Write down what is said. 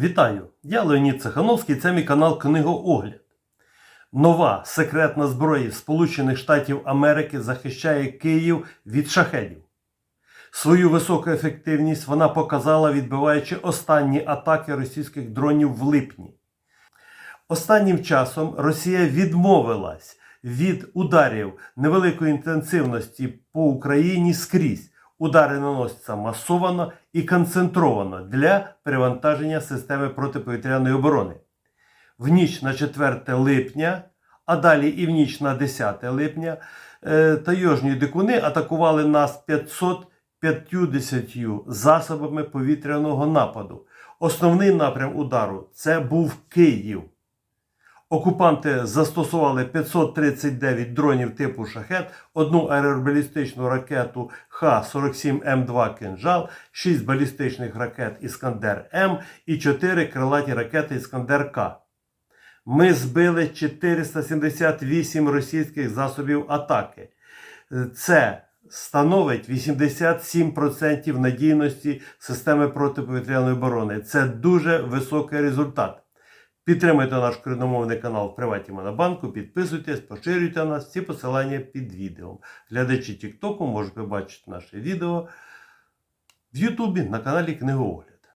Вітаю! Я Леонід Цехановський, це мій канал Книгоогляд. Нова секретна зброя Сполучених Штатів Америки захищає Київ від шахедів. Свою високу ефективність вона показала, відбиваючи останні атаки російських дронів в липні. Останнім часом Росія відмовилась від ударів невеликої інтенсивності по Україні скрізь. Удари наносяться масовано і концентровано для перевантаження системи протиповітряної оборони. В ніч на 4 липня, а далі і в ніч на 10 липня, е, тайожні дикуни атакували нас 550 засобами повітряного нападу. Основний напрям удару це був Київ. Окупанти застосували 539 дронів типу шахет, одну аеробалістичну ракету Х-47М2 «Кинжал», 6 балістичних ракет Іскандер М і 4 крилаті ракети Іскандер К. Ми збили 478 російських засобів атаки. Це становить 87% надійності системи протиповітряної оборони. Це дуже високий результат. Підтримуйте наш україномовний канал в приваті Монобанку, підписуйтесь, поширюйте нас, всі посилання під відео. Глядачі Тіктоку можуть побачити наше відео в Ютубі на каналі Книгоогляд.